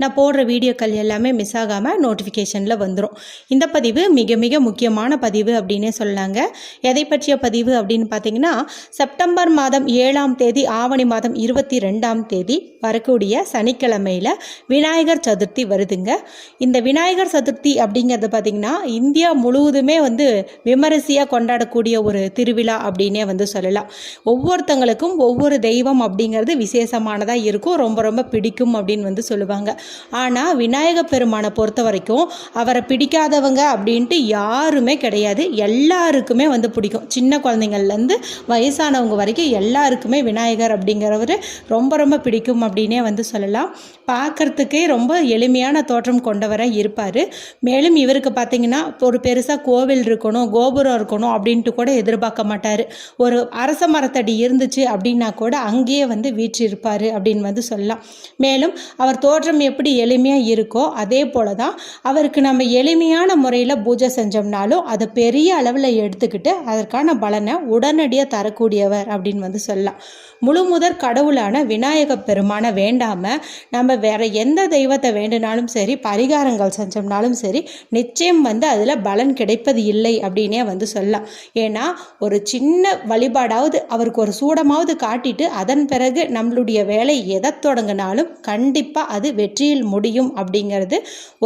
நான் போடுற வீடியோக்கள் எல்லாமே மிஸ் ஆகாமல் நோட்டிஃபிகேஷனில் வந்துடும் இந்த பதிவு மிக மிக முக்கியமான பதிவு அப்படின்னே சொல்லாங்க. எதை பற்றிய பதிவு அப்படின்னு பார்த்தீங்கன்னா செப்டம்பர் மாதம் ஏழாம் தேதி ஆவணி மாதம் இருபத்தி ரெண்டாம் தேதி வரக்கூடிய சனிக்கிழமையில் விநாயகர் சதுர்த்தி வருதுங்க. இந்த விநாயகர் சதுர்த்தி அப்படிங்கிறது பார்த்திங்கன்னா இந்தியா முழுவதுமே வந்து விமரிசையாக கொண்டாடக்கூடிய ஒரு திருவிழா அப்படின்னே வந்து சொல்லலாம். ஒவ்வொருத்தங்களுக்கும் ஒவ்வொரு தெய்வம் அப்படிங்கிறது விசேஷமானதாக இருக்கும் ரொம்ப ரொம்ப பிடிக்கும் அப்படின்னு வந்து சொல்லுவாங்க. ஆனால் விநாயக பெருமானை பொறுத்த வரைக்கும் அவரை பிடிக்காதவங்க அப்படின்ட்டு யாருமே கிடையாது. எல்லாருக்குமே வந்து பிடிக்கும். சின்ன குழந்தைங்கள்லேருந்து வயசானவங்க வரைக்கும் எல்லாருக்குமே விநாயகர் அப்படிங்கிறவர் ரொம்ப ரொம்ப பிடிக்கும் அப்படின்னே வந்து சொல்லலாம். பார்க்குறதுக்கே ரொம்ப எளிமையான தோற்றம் கொண்டவராக இருப்பார். மேலும் இவருக்கு பார்த்தீங்கன்னா ஒரு பெருசாக கோவில் இருக்கணும் கோபுரம் இருக்கணும் அப்படின்ட்டு கூட எதிர்பார்க்க மாட்டார். ஒரு அரச மரத்தடி இருந்துச்சு அப்படின்னா கூட அங்கேயே வந்து வீற்றிருப்பார் அப்படின்னு வந்து சொல்லலாம். மேலும் அவர் தோற்றம் எப்படி எளிமையாக இருக்கோ அதே போல தான் அவருக்கு நம்ம எளிமையான முறையில் பூஜை செஞ்சோம்னாலும் அதை பெரிய அளவில் எடுத்துக்கிட்டு அதற்கான பலனை உடனடியாக தரக்கூடியவர் அப்படின்னு வந்து சொல்லலாம். முழு முதற் கடவுளான விநாயக பெருமானை வேண்டாமல் நம்ம வேற எந்த தெய்வத்தை வேண்டுனாலும் சரி பரிகாரங்கள் செஞ்சோம்னாலும் சரி நிச்சயம் வந்து அதில் பலன் கிடைப்பது இல்லை அப்படின்னே வந்து சொல்லலாம். ஏன்னா ஒரு சின்ன வழிபாடாவது அவருக்கு ஒரு சூடமாவது காட்டிட்டு அதன் பிறகு நம்மளுடைய வேலை எதை தொடங்கினாலும் கண்டிப்பாக அது வெற்றி வெற்றியில் முடியும் அப்படிங்கிறது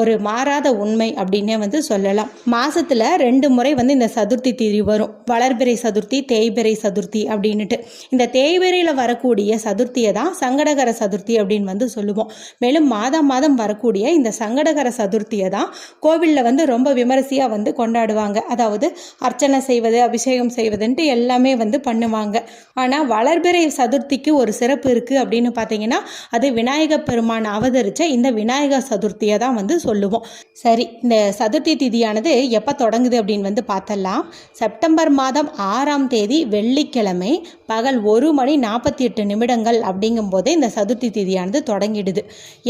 ஒரு மாறாத உண்மை அப்படின்னே வந்து சொல்லலாம். மாசத்துல ரெண்டு முறை வந்து இந்த சதுர்த்தி திதி வரும். வளர்பிறை சதுர்த்தி தேய்பிறை சதுர்த்தி அப்படின்னுட்டு. இந்த தேய்பிறையில் வரக்கூடிய சதுர்த்தியை தான் சங்கடகர சதுர்த்தி அப்படின்னு வந்து சொல்லுவோம். மேலும் மாதம் மாதம் வரக்கூடிய இந்த சங்கடகர சதுர்த்தியை தான் கோவிலில் வந்து ரொம்ப விமரிசையாக வந்து கொண்டாடுவாங்க. அதாவது அர்ச்சனை செய்வது அபிஷேகம் செய்வதுன்ட்டு எல்லாமே வந்து பண்ணுவாங்க. ஆனால் வளர்பிறை சதுர்த்திக்கு ஒரு சிறப்பு இருக்குது அப்படின்னு பார்த்தீங்கன்னா அது விநாயக பெருமான் அவதரித்த இந்த விநாயகர் சதுர்த்தியை தான் வந்து சொல்லுவோம். சரி இந்த சதுர்த்தி திதியானது எப்போ தொடங்குது அப்படின்னு வந்து பார்த்தலாம். செப்டம்பர் மாதம் ஆறாம் தேதி வெள்ளிக்கிழமை பகல் ஒரு மணி நாற்பத்தி எட்டு நிமிடங்கள் அப்படிங்கும்போதே இந்த சதுர்த்தி திதியானது தொடங்கிடுது.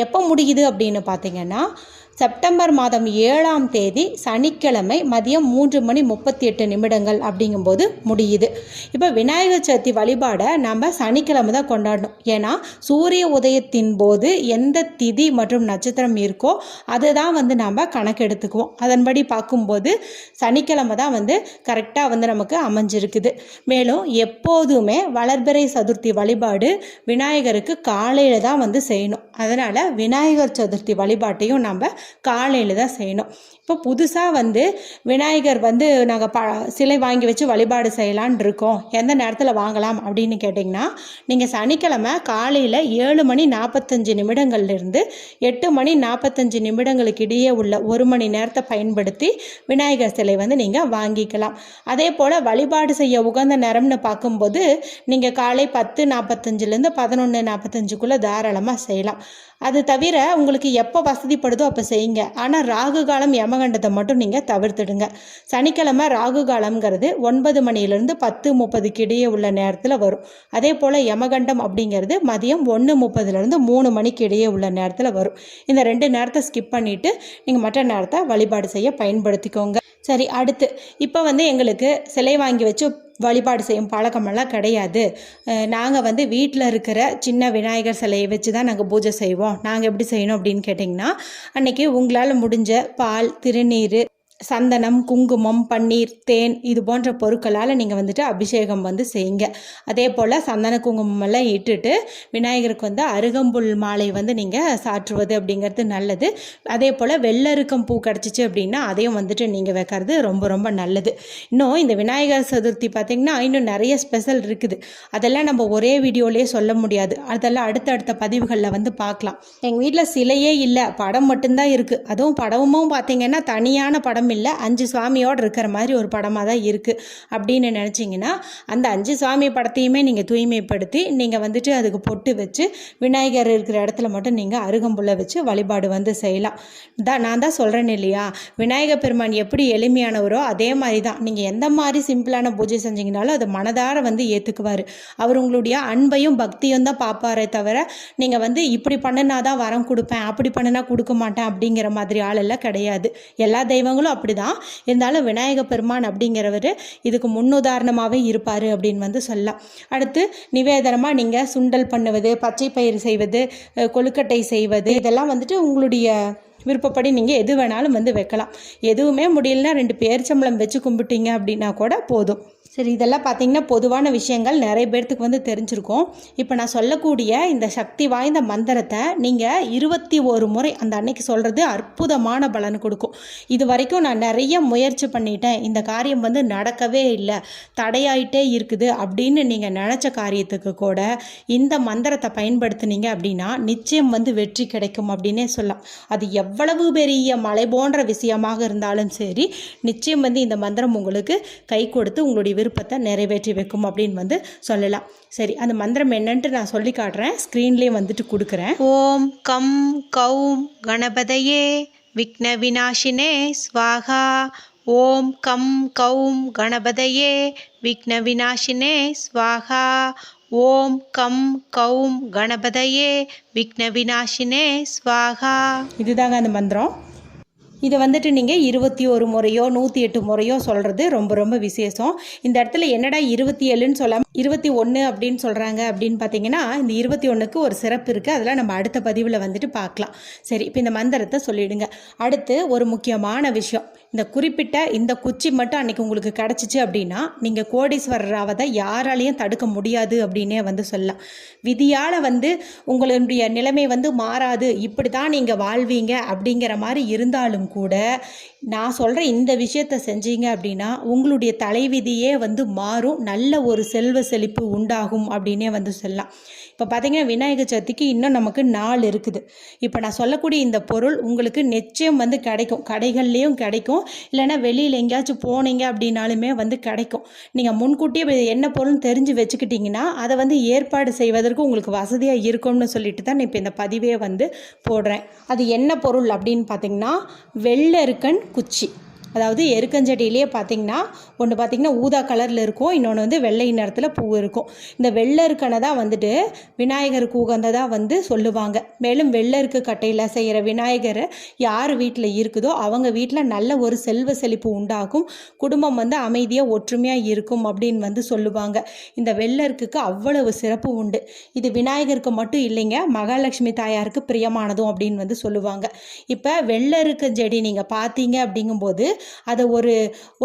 எப்போ முடியுது அப்படின்னு பார்த்தீங்கன்னா செப்டம்பர் மாதம் ஏழாம் தேதி சனிக்கிழமை மதியம் மூன்று மணி முப்பத்தி எட்டு நிமிடங்கள் அப்படிங்கும்போது முடியுது. இப்போ விநாயகர் சதுர்த்தி வழிபாடை நம்ம சனிக்கிழமை தான் கொண்டாடணும். ஏன்னா சூரிய உதயத்தின் போது எந்த திதி மற்றும் நட்சத்திரம் இருக்கோ அதை தான் வந்து நாம் கணக்கெடுத்துக்குவோம் அதன்படி பார்க்கும்போது சனிக்கிழமை தான் வந்து கரெக்டாக வந்து நமக்கு அமைஞ்சிருக்குது. மேலும் எப்போதுமே வளர்பிறை சதுர்த்தி வழிபாடு விநாயகருக்கு காலையில் தான் வந்து செய்யணும். அதனால் விநாயகர் சதுர்த்தி வழிபாட்டையும் நம்ம காலையில் தான் செய்யணும். இப்போ புதுசாக வந்து விநாயகர் வந்து நாங்கள் ப சிலை வாங்கி வச்சு வழிபாடு செய்யலான் இருக்கோம். எந்த நேரத்தில் வாங்கலாம் அப்படின்னு கேட்டிங்கன்னா நீங்கள் சனிக்கிழமை காலையில் ஏழு மணி நாற்பத்தஞ்சு நிமிடங்கள்லேருந்து எட்டு மணி நாற்பத்தஞ்சு நிமிடங்களுக்கு இடையே உள்ள ஒரு மணி நேரத்தை பயன்படுத்தி விநாயகர் சிலை வந்து நீங்கள் வாங்கிக்கலாம். அதே போல் வழிபாடு செய்ய உகந்த நேரம்னு பார்க்கும்போது நீங்கள் காலை பத்து நாற்பத்தஞ்சிலேருந்து பதினொன்று நாற்பத்தஞ்சுக்குள்ளே தாராளமாக செய்யலாம். அது தவிர உங்களுக்கு எப்போ வசதிப்படுதோ அப்போ செய்யுங்க. ஆனால் ராகு காலம் யமகண்டத்தை மட்டும் நீங்கள் தவிர்த்துடுங்க. சனிக்கிழமை ராகு காலம்ங்கிறது ஒன்பது மணிலேருந்து பத்து முப்பதுக்கு இடையே உள்ள நேரத்தில் வரும். அதே போல் யமகண்டம் அப்படிங்கிறது மதியம் ஒன்று முப்பதுலேருந்து மூணு மணிக்கு இடையே உள்ள நேரத்தில் வரும். இந்த ரெண்டு நேரத்தை ஸ்கிப் பண்ணிவிட்டு நீங்கள் மற்ற நேரத்தை வழிபாடு செய்ய பயன்படுத்திக்கோங்க. சரி அடுத்து. இப்போ வந்து எங்களுக்கு சிலை வாங்கி வச்சு வழிபாடு செய்யும் பழக்கமெல்லாம் கிடையாது. நாங்கள் வந்து வீட்டில் இருக்கிற சின்ன விநாயகர் சிலையை வச்சு தான் நாங்கள் பூஜை செய்வோம். நாங்கள் எப்படி செய்யணும் அப்படின்னு கேட்டிங்கன்னா அன்றைக்கி உங்களால் முடிஞ்ச பால் திருநீர் சந்தனம் குங்குமம் பன்னீர் தேன் இது போன்ற பொருட்களால் நீங்கள் வந்துட்டு அபிஷேகம் வந்து செய்யுங்க. அதே போல் சந்தன குங்குமம் எல்லாம் இட்டுட்டு விநாயகருக்கு வந்து அருகம்புல் மாலை வந்து நீங்கள் சாற்றுவது அப்படிங்கிறது நல்லது. அதே போல் வெள்ளருக்கம் பூ கிடச்சிச்சு அப்படின்னா அதையும் வந்துட்டு நீங்கள் வைக்கிறது ரொம்ப ரொம்ப நல்லது. இன்னும் இந்த விநாயகர் சதுர்த்தி பார்த்திங்கன்னா இன்னும் நிறைய ஸ்பெஷல் இருக்குது. அதெல்லாம் நம்ம ஒரே வீடியோலேயே சொல்ல முடியாது. அதெல்லாம் அடுத்தடுத்த பதிவுகளில் வந்து பார்க்கலாம் எங்கள் வீட்டில் சிலையே இல்லை. படம் மட்டும்தான் இருக்குது அதுவும் படமும் பார்த்திங்கன்னா தனியான படம் இல்லை அஞ்சு சுவாமியோடு இருக்கிற மாதிரி ஒரு படமாக தான் இருக்குது அப்படின்னு நினச்சிங்கன்னா அந்த அஞ்சு சுவாமி படத்தையுமே நீங்கள் தூய்மைப்படுத்தி நீங்கள் வந்துட்டு அதுக்கு பொட்டு வச்சு விநாயகர் இருக்கிற இடத்துல மட்டும் நீங்கள் அருகம்புல்லை வச்சு வழிபாடு வந்து செய்யலாம். தான் நான் தான் சொல்கிறேன் இல்லையா? விநாயகர் பெருமான் எப்படி எளிமையானவரோ அதே மாதிரி தான். நீங்கள் எந்த மாதிரி சிம்பிளான பூஜை செஞ்சீங்கனாலும் அது மனதார வந்து ஏற்றுக்குவார் அவர் உங்களுடைய அன்பையும் பக்தியும் தான் பார்ப்பாரே தவிர நீங்கள் வந்து இப்படி பண்ணினா தான் வரம் கொடுப்பேன் அப்படி பண்ணினா கொடுக்க மாட்டேன் அப்படிங்கிற மாதிரி ஆளெல்லாம் கிடையாது. எல்லா தெய்வங்களும் அப்படி தான் இருந்தாலும் விநாயக பெருமான் அப்படிங்கிறவர் இதுக்கு முன்னுதாரணமாகவே இருப்பார் அப்படின்னு வந்து சொல்லலாம். அடுத்து நிவேதனமாக நீங்கள் சுண்டல் பண்ணுவது பச்சை பயிர் செய்வது கொழுக்கட்டை செய்வது இதெல்லாம் வந்துட்டு உங்களுடைய விருப்பப்படி நீங்கள் எது வேணாலும் வந்து வைக்கலாம். எதுவுமே முடியலன்னா ரெண்டு பேரிச்சம்பளம் வச்சு கும்பிட்டீங்க அப்படின்னா கூட போதும். சரி இதெல்லாம் பார்த்தீங்கன்னா பொதுவான விஷயங்கள் நிறைய பேர்த்துக்கு வந்து தெரிஞ்சிருக்கும். இப்போ நான் சொல்லக்கூடிய இந்த சக்தி வாய்ந்த மந்திரத்தை நீங்கள் இருபத்தி ஒரு முறை அந்த அன்னைக்கு சொல்கிறது அற்புதமான பலன் கொடுக்கும். இது வரைக்கும் நான் நிறைய முயற்சி பண்ணிட்டேன். இந்த காரியம் வந்து நடக்கவே இல்லை. தடையாயிட்டே இருக்குது அப்படின்னு நீங்கள் நினச்ச காரியத்துக்கு கூட இந்த மந்திரத்தை பயன்படுத்துனீங்க அப்படின்னா நிச்சயம் வந்து வெற்றி கிடைக்கும் அப்படின்னே சொல்லலாம். அது எவ்வளவு பெரிய மலை போன்ற விஷயமாக இருந்தாலும் சரி நிச்சயம் வந்து இந்த மந்திரம் உங்களுக்கு கை கொடுத்து உங்களுடைய விருப்பம் விருப்பத்தை நிறைவேற்றி வைக்கும் அப்படின்னு வந்து சொல்லலாம். சரி அந்த மந்திரம் என்னன்ட்டு நான் சொல்லி காட்டுறேன். ஸ்க்ரீன்லேயே வந்துட்டு கொடுக்குறேன். ஓம் கம் கௌம் கணபதையே விக்ன விநாசினே ஸ்வாகா. ஓம் கம் கௌம் கணபதையே விக்ன விநாசினே ஸ்வாகா. ஓம் கம் கௌம் கணபதையே விக்ன விநாசினே ஸ்வாகா. இதுதாங்க அந்த மந்திரம். இதை வந்துட்டு நீங்கள் இருபத்தி ஒரு முறையோ நூற்றி எட்டு முறையோ சொல்கிறது ரொம்ப ரொம்ப விசேஷம். இந்த இடத்துல என்னடா இருபத்தி ஏழுன்னு சொல்லாமல் இருபத்தி ஒன்று அப்படின்னு சொல்கிறாங்க அப்படின்னு பார்த்தீங்கன்னா இந்த இருபத்தி ஒன்றுக்கு ஒரு சிறப்பு இருக்குது அதெல்லாம் நம்ம அடுத்த பதிவில் வந்துட்டு பார்க்கலாம் சரி இப்போ இந்த மந்திரத்தை சொல்லிவிடுங்க அடுத்து ஒரு முக்கியமான விஷயம். இந்த குறிப்பிட்ட இந்த குச்சி மட்டும் அன்னைக்கு உங்களுக்கு கிடச்சிச்சு அப்படின்னா நீங்கள் கோடீஸ்வரராவதை யாராலையும் தடுக்க முடியாது அப்படின்னே வந்து சொல்லலாம். விதியால் வந்து உங்களுடைய நிலைமை வந்து மாறாது. இப்படி தான் நீங்கள் வாழ்வீங்க அப்படிங்கிற மாதிரி இருந்தாலும் கூட நான் சொல்கிற இந்த விஷயத்த செஞ்சீங்க அப்படின்னா உங்களுடைய தலைவிதியே வந்து மாறும். நல்ல ஒரு செல்வ செழிப்பு உண்டாகும் அப்படின்னே வந்து சொல்லலாம். இப்போ பார்த்தீங்கன்னா விநாயகர் சதுர்த்திக்கு இன்னும் நமக்கு நாள் இருக்குது. இப்போ நான் சொல்லக்கூடிய இந்த பொருள் உங்களுக்கு நிச்சயம் வந்து கிடைக்கும். கடைகள்லேயும் கிடைக்கும். இல்லைன்னா வெளியில் எங்கேயாச்சும் போனீங்க அப்படின்னாலுமே வந்து கிடைக்கும். நீங்கள் முன்கூட்டியே என்ன பொருள்னு தெரிஞ்சு வச்சுக்கிட்டிங்கன்னா அதை வந்து ஏற்பாடு செய்வதற்கு உங்களுக்கு வசதியாக இருக்கும்னு சொல்லிட்டு தான் நான் இப்போ இந்த பதிவே வந்து போடுறேன். அது என்ன பொருள் அப்படின்னு பார்த்தீங்கன்னா வெள்ளருக்கன் குச்சி. அதாவது எருக்கஞ்செடியிலேயே பார்த்தீங்கன்னா ஒன்று பார்த்தீங்கன்னா ஊதா கலரில் இருக்கும் இன்னொன்று வந்து வெள்ளை நிறத்தில் பூ இருக்கும். இந்த வெள்ளருக்கனை தான் வந்துட்டு விநாயகருக்கு உகந்ததாக வந்து சொல்லுவாங்க. மேலும் வெள்ளருக்கு கட்டையில் செய்கிற விநாயகர் யார் வீட்டில் இருக்குதோ அவங்க வீட்டில் நல்ல ஒரு செல்வ செழிப்பு உண்டாகும். குடும்பம் வந்து அமைதியாக ஒற்றுமையாக இருக்கும் அப்படின்னு வந்து சொல்லுவாங்க. இந்த வெள்ளருக்குக்கு அவ்வளவு சிறப்பு உண்டு. இது விநாயகருக்கு மட்டும் இல்லைங்க மகாலட்சுமி தாயாருக்கு பிரியமானதும் அப்படின்னு வந்து சொல்லுவாங்க. இப்போ வெள்ளருக்கு செடி நீங்கள் பார்த்தீங்க அப்படிங்கும்போது அதை ஒரு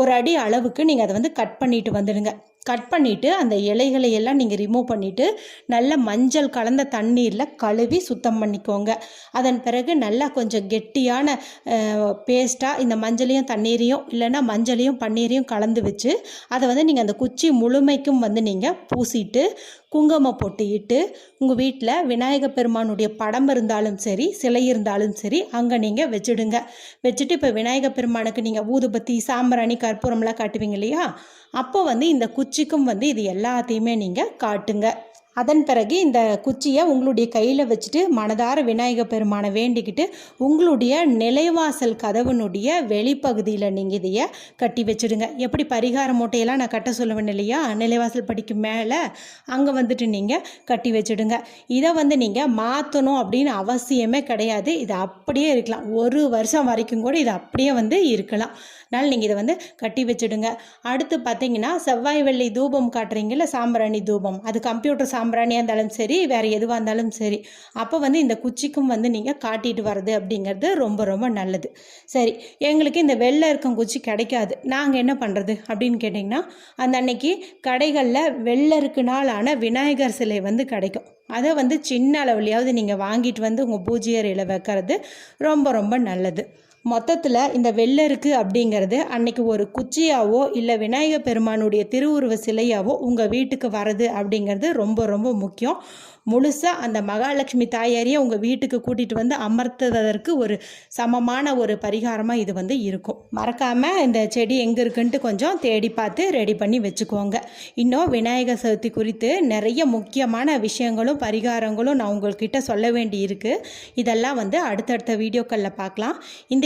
ஒரு அடி அளவுக்கு நீங்கள் அதை வந்து கட் பண்ணிட்டு வந்துடுங்க. கட் பண்ணிவிட்டு அந்த இலைகளை எல்லாம் நீங்கள் ரிமூவ் பண்ணிவிட்டு நல்ல மஞ்சள் கலந்த தண்ணீரில் கழுவி சுத்தம் பண்ணிக்கோங்க. அதன் பிறகு நல்லா கொஞ்சம் கெட்டியான பேஸ்ட்டாக இந்த மஞ்சளையும் தண்ணீரையும் இல்லைன்னா மஞ்சளையும் பன்னீரையும் கலந்து வச்சு அதை வந்து நீங்கள் அந்த குச்சி முழுமைக்கும் வந்து நீங்கள் பூசிட்டு குங்குமம் பொட்டிட்டு உங்கள் வீட்டில் விநாயக பெருமானுடைய படம் இருந்தாலும் சரி சிலை இருந்தாலும் சரி அங்கே நீங்கள் வச்சுடுங்க. வச்சுட்டு இப்போ விநாயக பெருமானுக்கு நீங்கள் ஊதுபத்தி சாம்பிராணி கற்பூரம்லாம் காட்டுவீங்க இல்லையா? அப்போ வந்து இந்த குச்சிக்கும் வந்து இது எல்லாத்தையுமே நீங்கள் காட்டுங்க. அதன் பிறகு இந்த குச்சியை உங்களுடைய கையில் வச்சுட்டு மனதார விநாயக பெருமானை வேண்டிக்கிட்டு உங்களுடைய நிலைவாசல் கதவுனுடைய வெளிப்பகுதியில் நீங்கள் இதைய கட்டி வச்சுடுங்க. எப்படி பரிகார மூட்டையெல்லாம் நான் கட்ட சொல்லுவேன் இல்லையா? நிலைவாசல் படிக்கு மேலே அங்கே வந்துட்டு நீங்கள் கட்டி வச்சுடுங்க. இதை வந்து நீங்கள் மாற்றணும் அப்படின்னு அவசியமே கிடையாது. இது அப்படியே இருக்கலாம். ஒரு வருஷம் வரைக்கும் கூட இது அப்படியே வந்து இருக்கலாம். அதனால் நீங்கள் இதை வந்து கட்டி வச்சுடுங்க. அடுத்து பார்த்தீங்கன்னா செவ்வாய் வெள்ளி தூபம் காட்டுறீங்கல்ல சாம்பிராணி தூபம். அது கம்ப்யூட்டர் சாம்பிராணியாக இருந்தாலும் சரி வேறு எதுவாக இருந்தாலும் சரி அப்போ வந்து இந்த குச்சிக்கும் வந்து நீங்கள் காட்டிட்டு வர்றது அப்படிங்கிறது ரொம்ப ரொம்ப நல்லது. சரி எங்களுக்கு இந்த வெளில இருக்கும் குச்சி கிடைக்காது. நாங்கள் என்ன பண்ணுறது அப்படின்னு கேட்டிங்கன்னா அந்த அன்னைக்கு கடைகளில் வெள்ளருக்கு நாளான விநாயகர் சிலை வந்து கிடைக்கும். அதை வந்து சின்ன அளவுலையாவது நீங்கள் வாங்கிட்டு வந்து உங்கள் பூஜை அறையில் வைக்கிறது ரொம்ப ரொம்ப நல்லது. மொத்தத்தில் இந்த வெள்ளருக்கு அப்படிங்கிறது அன்னைக்கு ஒரு குச்சியாவோ இல்லை விநாயகர் பெருமானுடைய திருவுருவ சிலையாவோ உங்கள் வீட்டுக்கு வர்றது அப்படிங்கிறது ரொம்ப ரொம்ப முக்கியம். முழுசாக அந்த மகாலட்சுமி தாயாரியை உங்கள் வீட்டுக்கு கூட்டிகிட்டு வந்து அமர்த்துவதற்கு ஒரு சமமான ஒரு பரிகாரமாக இது வந்து இருக்கும். மறக்காமல் இந்த செடி எங்கே இருக்குன்ட்டு கொஞ்சம் தேடி பார்த்து ரெடி பண்ணி வச்சுக்கோங்க. இன்னும் விநாயகர் சதுர்த்தி குறித்து நிறைய முக்கியமான விஷயங்களும் பரிகாரங்களும் நான் உங்கள்கிட்ட சொல்ல வேண்டி இருக்குது இதெல்லாம் வந்து அடுத்தடுத்த வீடியோக்களில் பார்க்கலாம். இந்த